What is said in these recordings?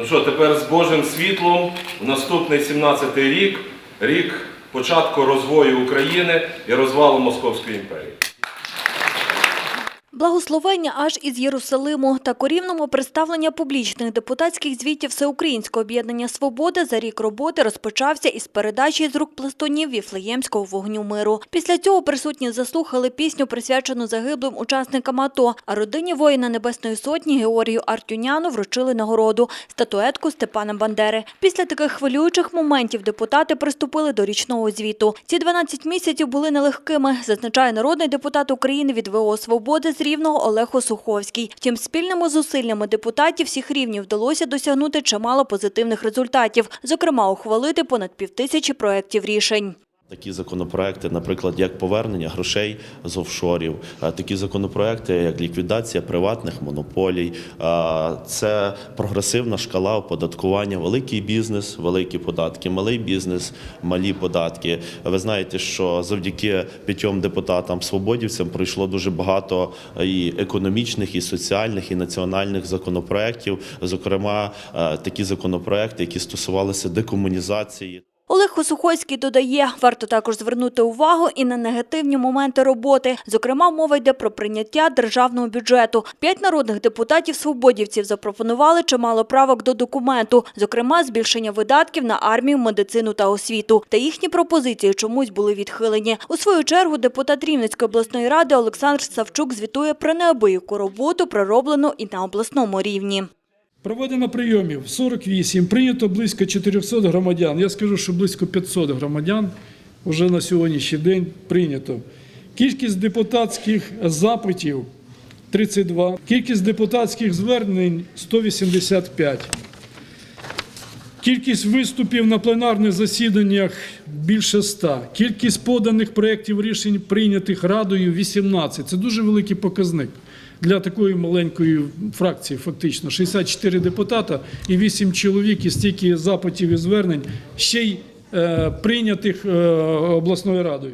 Ну що, тепер з Божим світлом в наступний 17-й рік, рік початку розвою України і розвалу Московської імперії. Благословення аж із Єрусалиму та корівному представлення публічних депутатських звітів Всеукраїнського об'єднання «Свобода» за рік роботи розпочався із передачі з рук пластунів Віфлеємського вогню миру. Після цього присутні заслухали пісню, присвячену загиблим учасникам АТО, а родині воїна Небесної Сотні Георгію Артюняну вручили нагороду – статуетку Степана Бандери. Після таких хвилюючих моментів депутати приступили до річного звіту. Ці 12 місяців були нелегкими, зазначає народний депутат України від ВО «Свобода» з Рівного Олег Осуховський. Втім, спільними зусиллями депутатів всіх рівнів вдалося досягнути чимало позитивних результатів, зокрема, ухвалити понад півтисячі проєктів рішень. Такі законопроекти, наприклад, як повернення грошей з офшорів, е, такі законопроекти, як ліквідація приватних монополій, е, це прогресивна шкала оподаткування, великий бізнес, великі податки, малий бізнес, малі податки. Ви знаєте, що завдяки п'ятьом депутатам свободівцям пройшло дуже багато і економічних, і соціальних, і національних законопроєктів, зокрема е, такі законопроекти, які стосувалися декомунізації. Олег Осухойський додає, варто також звернути увагу і на негативні моменти роботи. Зокрема, мова йде про прийняття державного бюджету. П'ять народних депутатів-свободівців запропонували чимало правок до документу, зокрема, збільшення видатків на армію, медицину та освіту. Та їхні пропозиції чомусь були відхилені. У свою чергу депутат Рівненської обласної ради Олександр Савчук звітує про неабияку роботу, пророблену і на обласному рівні. Проведено прийомів 48, прийнято близько 400 громадян. Я скажу, що близько 500 громадян вже на сьогоднішній день прийнято. Кількість депутатських запитів 32, кількість депутатських звернень 185. Кількість виступів на пленарних засіданнях більше 100. Кількість поданих проєктів рішень прийнятих Радою 18. Це дуже великий показник для такої маленької фракції, фактично. 64 депутата і 8 чоловік, і стільки запитів і звернень, ще й е, прийнятих е, обласною радою.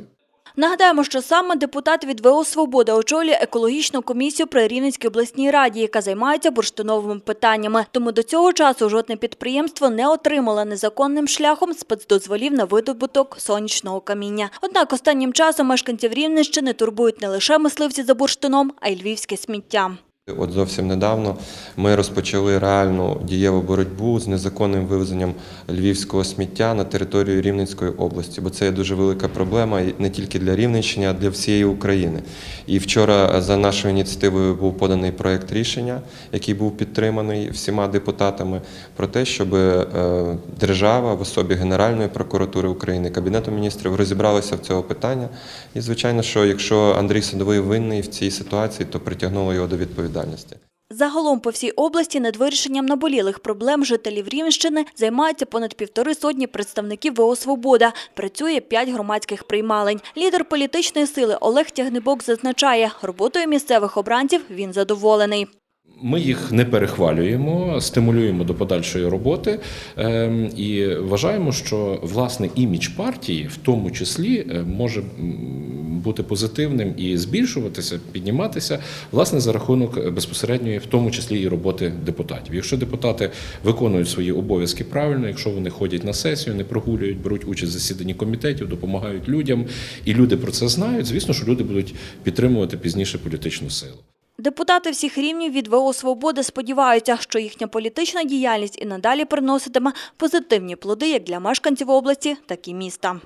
Нагадаємо, що саме депутат від ВО «Свобода» очолює екологічну комісію при Рівненській обласній раді, яка займається бурштиновими питаннями. Тому до цього часу жодне підприємство не отримало незаконним шляхом спецдозволів на видобуток сонячного каміння. Однак останнім часом мешканців Рівненщини турбують не лише мисливці за бурштином, а й львівське сміття. От зовсім недавно ми розпочали реальну дієву боротьбу з незаконним вивезенням львівського сміття на територію Рівненської області, бо це є дуже велика проблема не тільки для Рівненщини, а для всієї України. І вчора за нашою ініціативою був поданий проект рішення, який був підтриманий всіма депутатами, про те, щоб е, держава в особі Генеральної прокуратури України, Кабінету міністрів розібралася в цього питання. І звичайно, що якщо Андрій Садовий винний в цій ситуації, то притягнуло його до відповідальності. Загалом по всій області над вирішенням наболілих проблем жителів Рівненщини займаються понад півтори сотні представників ВО «Свобода». Працює п'ять громадських приймалень. Лідер політичної сили Олег Тягнебок зазначає, роботою місцевих обранців він задоволений. Ми їх не перехвалюємо, стимулюємо до подальшої роботи ем, і вважаємо, що власне імідж партії в тому числі е, може бути позитивним і збільшуватися, підніматися власне за рахунок безпосередньої, в тому числі і роботи депутатів. Якщо депутати виконують свої обов'язки правильно, якщо вони ходять на сесію, не прогулюють, беруть участь в засіданні комітетів, допомагають людям, і люди про це знають, звісно, що люди будуть підтримувати пізніше політичну силу. Депутати всіх рівнів від ВО «Свобода» сподіваються, що їхня політична діяльність і надалі приноситиме позитивні плоди як для мешканців області, так і міста.